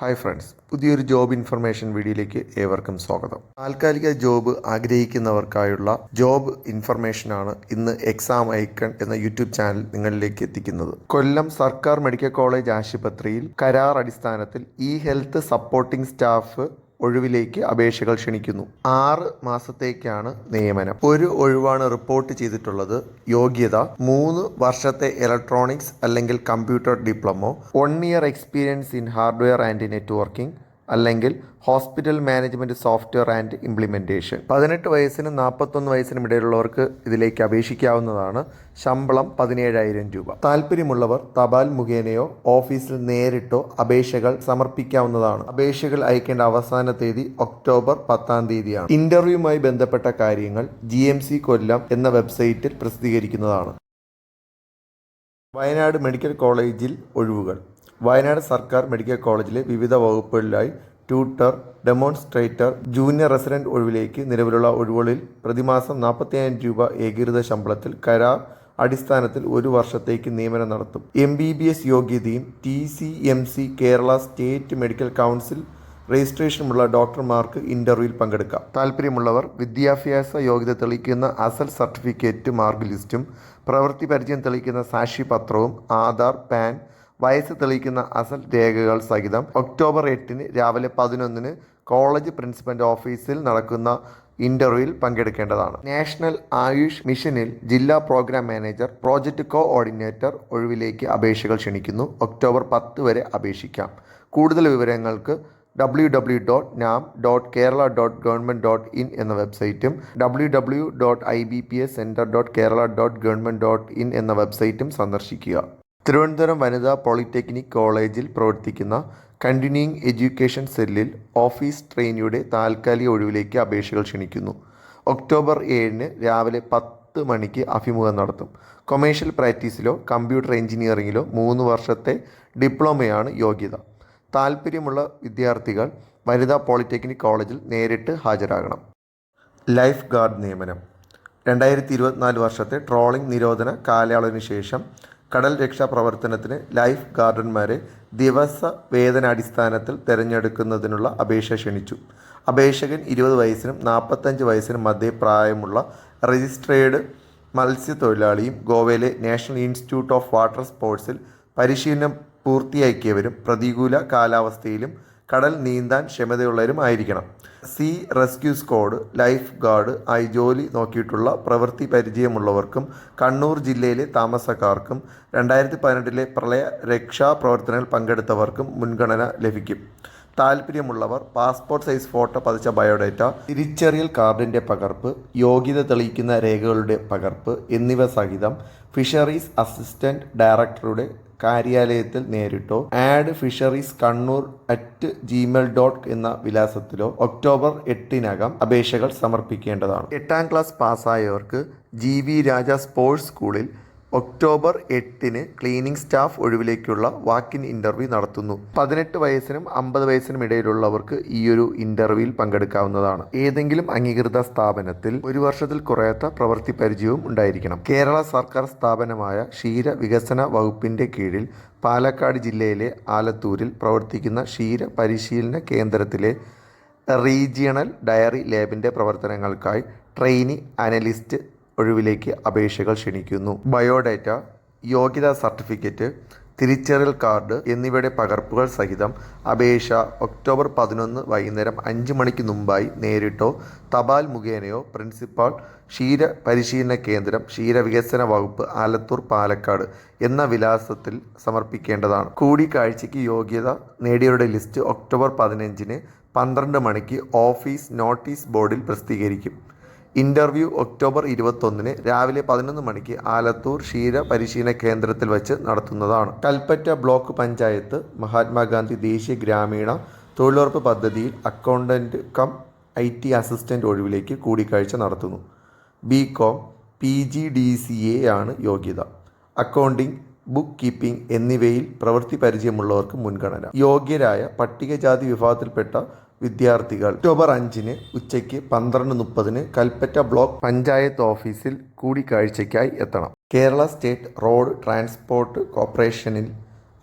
Hi friends പുതിയൊരു job information വീഡിയോയിലേക്ക് ഏവർക്കും സ്വാഗതം. താൽക്കാലിക ജോബ് ആഗ്രഹിക്കുന്നവർക്കായുള്ള ജോബ് ഇൻഫർമേഷനാണ് ഇന്ന് എക്സാം ഐക്കൺ എന്ന യൂട്യൂബ് ചാനൽ നിങ്ങളിലേക്ക് എത്തിക്കുന്നത്. കൊല്ലം സർക്കാർ മെഡിക്കൽ കോളേജ് ആശുപത്രിയിൽ കരാർ അടിസ്ഥാനത്തിൽ ഇ ഹെൽത്ത് സപ്പോർട്ടിംഗ് സ്റ്റാഫ് ഒഴിവിലേക്ക് അപേക്ഷകൾ ക്ഷണിക്കുന്നു. ആറ് മാസത്തേക്കാണ് നിയമനം. ഒരു ഒഴിവാണ് റിപ്പോർട്ട് ചെയ്തിട്ടുള്ളത്. യോഗ്യത മൂന്ന് വർഷത്തെ ഇലക്ട്രോണിക്സ് അല്ലെങ്കിൽ computer diploma one year experience in hardware and networking അല്ലെങ്കിൽ hospital management software and implementation പതിനെട്ട് വയസ്സിനും നാൽപ്പത്തൊന്ന് വയസ്സിനും ഇടയിലുള്ളവർക്ക് ഇതിലേക്ക് അപേക്ഷിക്കാവുന്നതാണ് ശമ്പളം പതിനേഴായിരം രൂപ. താല്പര്യമുള്ളവർ തപാൽ മുഖേനയോ ഓഫീസിൽ നേരിട്ടോ അപേക്ഷകൾ സമർപ്പിക്കാവുന്നതാണ്. അപേക്ഷകൾ അയക്കേണ്ട അവസാന തീയതി ഒക്ടോബർ പത്താം തീയതിയാണ്. ഇന്റർവ്യൂമായി ബന്ധപ്പെട്ട കാര്യങ്ങൾ ജി കൊല്ലം എന്ന വെബ്സൈറ്റിൽ പ്രസിദ്ധീകരിക്കുന്നതാണ്. വയനാട് മെഡിക്കൽ കോളേജിൽ ഒഴിവുകൾ. വയനാട് സർക്കാർ മെഡിക്കൽ കോളേജിലെ വിവിധ വകുപ്പുകളിലായി ട്യൂട്ടർ ഡെമോൺസ്ട്രേറ്റർ ജൂനിയർ റെസിഡന്റ് ഒഴിവിലേക്ക് നിലവിലുള്ള ഒഴിവുകളിൽ പ്രതിമാസം നാൽപ്പത്തിയായിരം രൂപ ഏകീകൃത ശമ്പളത്തിൽ കരാർ അടിസ്ഥാനത്തിൽ ഒരു വർഷത്തേക്ക് നിയമനം നടത്തും. എം ബി ബി എസ് യോഗ്യതയും T C M C Kerala state medical council രജിസ്ട്രേഷനുമുള്ള ഡോക്ടർമാർക്ക് ഇന്റർവ്യൂവിൽ പങ്കെടുക്കാം. താല്പര്യമുള്ളവർ വിദ്യാഭ്യാസ യോഗ്യത തെളിയിക്കുന്ന അസൽ സർട്ടിഫിക്കറ്റ് മാർക്ക് ലിസ്റ്റും പ്രവൃത്തി പരിചയം തെളിയിക്കുന്ന സാക്ഷിപത്രവും ആധാർ പാൻ വയസ്സ് തെളിയിക്കുന്ന അസൽ രേഖകൾ സഹിതം ഒക്ടോബർ എട്ടിന് രാവിലെ പതിനൊന്നിന് കോളേജ് പ്രിൻസിപ്പൽ ഓഫീസിൽ നടക്കുന്ന ഇന്റർവ്യൂവിൽ പങ്കെടുക്കേണ്ടതാണ്. നാഷണൽ ആയുഷ് മിഷനിൽ ജില്ലാ program manager project coordinator ഒഴിവിലേക്ക് അപേക്ഷകൾ ക്ഷണിക്കുന്നു. ഒക്ടോബർ പത്ത് വരെ അപേക്ഷിക്കാം. കൂടുതൽ വിവരങ്ങൾക്ക് W W dot nam dot Kerala dot government dot in എന്ന വെബ്സൈറ്റും W W dot I B P S centre dot Kerala dot government dot in എന്ന വെബ്സൈറ്റും സന്ദർശിക്കുക. തിരുവനന്തപുരം വനിതാ പോളിടെക്നിക് കോളേജിൽ പ്രവർത്തിക്കുന്ന കണ്ടിന്യൂയിങ് എഡ്യൂക്കേഷൻ സെല്ലിൽ ഓഫീസ് ട്രെയിനിയുടെ താൽക്കാലിക ഒഴിവിലേക്ക് അപേക്ഷകൾ ക്ഷണിക്കുന്നു. ഒക്ടോബർ ഏഴിന് രാവിലെ പത്ത് മണിക്ക് അഭിമുഖം നടത്തും. കൊമേഴ്ഷ്യൽ പ്രാക്ടീസിലോ കമ്പ്യൂട്ടർ എഞ്ചിനീയറിംഗിലോ മൂന്ന് വർഷത്തെ ഡിപ്ലോമയാണ് യോഗ്യത. താൽപ്പര്യമുള്ള വിദ്യാർത്ഥികൾ വനിതാ പോളിടെക്നിക് കോളേജിൽ നേരിട്ട് ഹാജരാകണം. ലൈഫ് ഗാർഡ് നിയമനം. രണ്ടായിരത്തി ഇരുപത്തിനാല് വർഷത്തെ ട്രോളിംഗ് നിരോധന കാലയളവിന് ശേഷം കടൽ രക്ഷാ പ്രവർത്തനത്തിന് ലൈഫ് ഗാർഡന്മാരെ ദിവസ വേതനാടിസ്ഥാനത്തിൽ തിരഞ്ഞെടുക്കുന്നതിനുള്ള അപേക്ഷ ക്ഷണിച്ചു. അപേക്ഷകൻ ഇരുപത് വയസ്സിനും നാൽപ്പത്തഞ്ച് വയസ്സിനും മധ്യേ പ്രായമുള്ള രജിസ്ട്രേഡ് മത്സ്യത്തൊഴിലാളിയും ഗോവയിലെ നാഷണൽ ഇൻസ്റ്റിറ്റ്യൂട്ട് ഓഫ് വാട്ടർ സ്പോർട്സിൽ പരിശീലനം പൂർത്തിയാക്കിയവരും പ്രതികൂല കാലാവസ്ഥയിലും കടൽ നീന്താൻ ക്ഷമതയുള്ളവരും ആയിരിക്കണം. Sea rescue squad life guard ആയി ജോലി നോക്കിയിട്ടുള്ള പ്രവൃത്തി പരിചയമുള്ളവർക്കും കണ്ണൂർ ജില്ലയിലെ താമസക്കാർക്കും രണ്ടായിരത്തി പതിനെട്ടിലെ പ്രളയ രക്ഷാ പ്രവർത്തനങ്ങളിൽ പങ്കെടുത്തവർക്കും മുൻഗണന ലഭിക്കും. താല്പര്യമുള്ളവർ പാസ്പോർട്ട് സൈസ് ഫോട്ടോ പതിച്ച ബയോഡേറ്റ തിരിച്ചറിയൽ കാർഡിന്റെ പകർപ്പ് യോഗ്യത തെളിയിക്കുന്ന രേഖകളുടെ പകർപ്പ് എന്നിവ സഹിതം ഫിഷറീസ് അസിസ്റ്റന്റ് ഡയറക്ടറുടെ കാര്യാലയത്തിൽ നേരിട്ടോ? Ad fisheries Kannur at Gmail dot എന്ന വിലാസത്തിലോ ഒക്ടോബർ എട്ടിനകം അപേക്ഷകൾ സമർപ്പിക്കേണ്ടതാണ്. എട്ടാം ക്ലാസ് പാസ്സായവർക്ക് ജി വി രാജ സ്പോർട്സ് സ്കൂളിൽ ഒക്ടോബർ എട്ടിന് ക്ലീനിംഗ് സ്റ്റാഫ് ഒഴിവിലേക്കുള്ള വാക്കിൻ ഇന്റർവ്യൂ നടത്തുന്നു. പതിനെട്ട് വയസ്സിനും അമ്പത് വയസ്സിനും ഇടയിലുള്ളവർക്ക് ഈയൊരു ഇന്റർവ്യൂവിൽ പങ്കെടുക്കാവുന്നതാണ്. ഏതെങ്കിലും അംഗീകൃത സ്ഥാപനത്തിൽ ഒരു വർഷത്തിൽ കുറയാത്ത പ്രവൃത്തി പരിചയവും ഉണ്ടായിരിക്കണം. കേരള സർക്കാർ സ്ഥാപനമായ ക്ഷീര വികസന വകുപ്പിന്റെ കീഴിൽ പാലക്കാട് ജില്ലയിലെ ആലത്തൂരിൽ പ്രവർത്തിക്കുന്ന ക്ഷീര പരിശീലന കേന്ദ്രത്തിലെ റീജിയണൽ ഡയറി ലാബിന്റെ പ്രവർത്തനങ്ങൾക്കായി ട്രെയിനി അനലിസ്റ്റ് ഒഴിവിലേക്ക് അപേക്ഷകൾ ക്ഷണിക്കുന്നു. ബയോഡാറ്റ യോഗ്യതാ സർട്ടിഫിക്കറ്റ് തിരിച്ചറിയൽ കാർഡ് എന്നിവയുടെ പകർപ്പുകൾ സഹിതം അപേക്ഷ ഒക്ടോബർ പതിനൊന്ന് വൈകുന്നേരം അഞ്ച് മണിക്ക് മുമ്പായി നേരിട്ടോ തപാൽ മുഖേനയോ പ്രിൻസിപ്പാൾ ക്ഷീര പരിശീലന കേന്ദ്രം ക്ഷീരവികസന വകുപ്പ് ആലത്തൂർ പാലക്കാട് എന്ന വിലാസത്തിൽ സമർപ്പിക്കേണ്ടതാണ്. കൂടിക്കാഴ്ചയ്ക്ക് യോഗ്യത നേടിയവരുടെ ലിസ്റ്റ് ഒക്ടോബർ പതിനഞ്ചിന് പന്ത്രണ്ട് മണിക്ക് ഓഫീസ് നോട്ടീസ് ബോർഡിൽ പ്രസിദ്ധീകരിക്കും. ഇന്റർവ്യൂ ഒക്ടോബർ ഇരുപത്തൊന്നിന് രാവിലെ പതിനൊന്ന് മണിക്ക് ആലത്തൂർ ക്ഷീര പരിശീലന കേന്ദ്രത്തിൽ വെച്ച് നടത്തുന്നതാണ്. കൽപ്പറ്റ ബ്ലോക്ക് പഞ്ചായത്ത് മഹാത്മാഗാന്ധി ദേശീയ ഗ്രാമീണ തൊഴിലുറപ്പ് പദ്ധതിയിൽ accountant cum I T assistant ഒഴിവിലേക്ക് കൂടിക്കാഴ്ച നടത്തുന്നു. B Com P G D C A ആണ് യോഗ്യത. അക്കൗണ്ടിംഗ് ബുക്ക് കീപ്പിംഗ് എന്നിവയിൽ പ്രവൃത്തി പരിചയമുള്ളവർക്ക് മുൻഗണന. യോഗ്യരായ പട്ടികജാതി വിഭാഗത്തിൽപ്പെട്ട വിദ്യാർത്ഥികൾ. ഒക്ടോബർ അഞ്ചിന് ഉച്ചയ്ക്ക് പന്ത്രണ്ട് മുപ്പതിന് കൽപ്പറ്റ ബ്ലോക്ക് പഞ്ചായത്ത് ഓഫീസിൽ കൂടിക്കാഴ്ചയ്ക്കായി എത്തണം. കേരള സ്റ്റേറ്റ് റോഡ് ട്രാൻസ്പോർട്ട് കോർപ്പറേഷനിൽ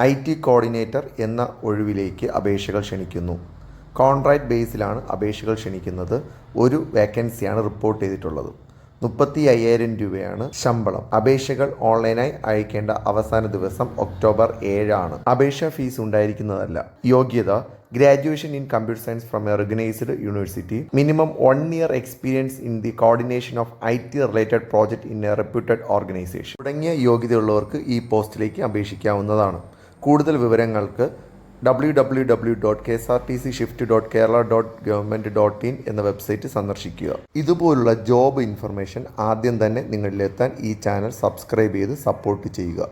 ഐ ടി കോർഡിനേറ്റർ എന്ന ഒഴിവിലേക്ക് അപേക്ഷകൾ ക്ഷണിക്കുന്നു. കോൺട്രാക്ട് ബേസിലാണ് അപേക്ഷകൾ ക്ഷണിക്കുന്നത്. ഒരു വേക്കൻസിയാണ് റിപ്പോർട്ട് ചെയ്തിട്ടുള്ളത്. മുപ്പത്തി അയ്യായിരം രൂപയാണ് ശമ്പളം. അപേക്ഷകൾ ഓൺലൈനായി അയക്കേണ്ട അവസാന ദിവസം ഒക്ടോബർ ഏഴാണ്. അപേക്ഷാ ഫീസ് ഉണ്ടായിരിക്കുന്നതല്ല. യോഗ്യത graduation in computer science from a recognised university minimum one year experience in the coordination of I T related project in a reputed organisation തുടങ്ങിയ യോഗ്യതയുള്ളവർക്ക് ഈ പോസ്റ്റിലേക്ക് അപേക്ഷിക്കാവുന്നതാണ്. കൂടുതൽ വിവരങ്ങൾക്ക് W W W dot K S R T C shift dot Kerala dot government dot in എന്ന website സന്ദർശിക്കുക. ഇതുപോലുള്ള ജോബ് ഇൻഫർമേഷൻ ആദ്യം തന്നെ നിങ്ങളിലെത്താൻ ഈ ചാനൽ സബ്സ്ക്രൈബ് ചെയ്ത് സപ്പോർട്ട് ചെയ്യുക.